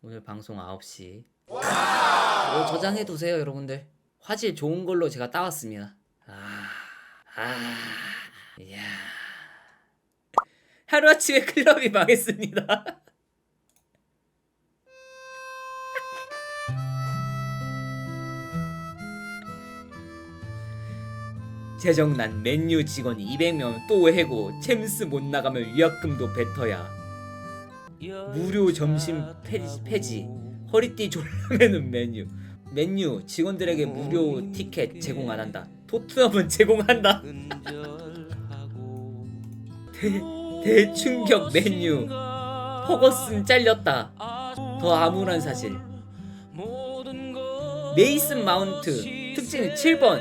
오늘 방송 9시. 이거 저장해 두세요, 여러분들. 화질 좋은 걸로 제가 따왔습니다. 아, 아, 이야. 하루아침에 클럽이 망했습니다. 재정난 맨유 직원이 200명 또 해고 챔스 못 나가면 위약금도 뱉어야 무료 점심 폐지, 폐지. 허리띠 졸라매는 메뉴. 맨유 직원들에게 무료 티켓 제공 안 한다. 토트넘은 제공한다. 대, 대충격 맨유 허거슨 잘렸다. 더 암울한 사실. 메이슨 마운트. 특징 7번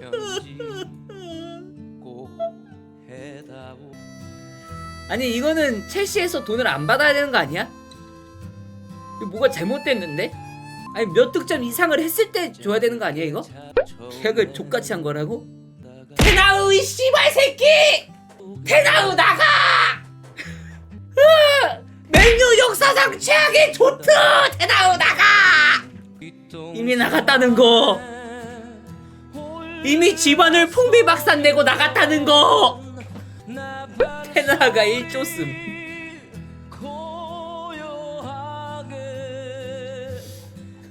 편지 꼭 해다오 아니 이거는 첼시에서 돈을 안 받아야 되는 거 아니야? 뭐가 잘못됐는데? 아니 몇 득점 이상을 했을 때 줘야 되는 거 아니야 이거? 계약을 족같이 한 거라고? 테나우 이 씨발 새끼! 테나우 나가! 최악의 조트! 테나우 나가! 이미 나갔다는 거 이미 집안을 풍비박산 내고 나갔다는 거 테나가 1조 씀 고요하게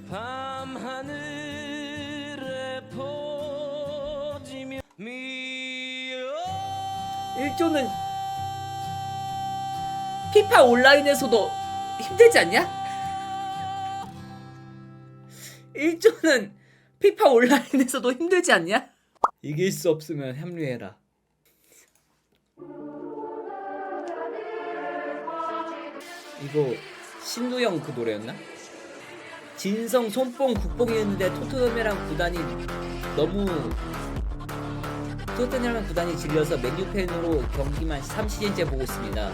밤하늘에 퍼지며 미어 1조는 피파 온라인에서도 힘들지 않냐? 1조는 피파 온라인에서도 힘들지 않냐? 이길 수 없으면 합류해라. 이거 신우영 그 노래였나? 진성 손뽕 국뽕이었는데 토트넘이랑 구단이 너무 토트넘이랑 구단이 질려서 맨유 팬으로 경기만 3시즌째 보고 있습니다.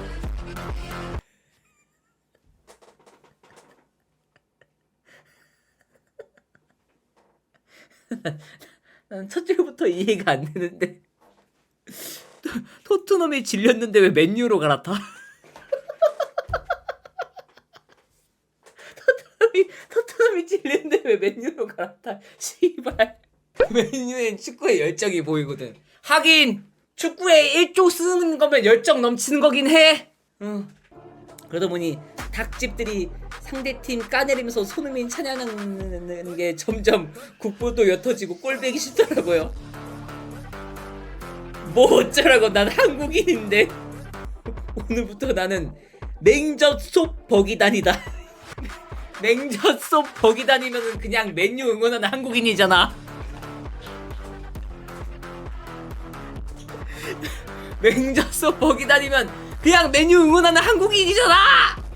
난 첫 줄부터 이해가 안 되는데 토- 토트넘이 질렸는데 왜 맨유로 갈아타? 토트넘이 토트넘이 질렸는데 왜 맨유로 갈아타? 씨발 맨유엔 축구에 열정이 보이거든. 하긴 축구에 1조 쓰는 거면 열정 넘치는 거긴 해. 응. 그러다 보니 닭집들이 상대팀 까내리면서 손흥민 찬양하는 게 점점 국보도 옅어지고 꼴배기 쉽더라고요. 뭐 어쩌라고 난 한국인인데 오늘부터 나는 맹젓속 버기단이다. 맹젓속 버기단이면 그냥 맨유 응원하는 한국인이잖아. 맹젓속 버기단이면 그냥 맨유 응원하는 한국인이잖아.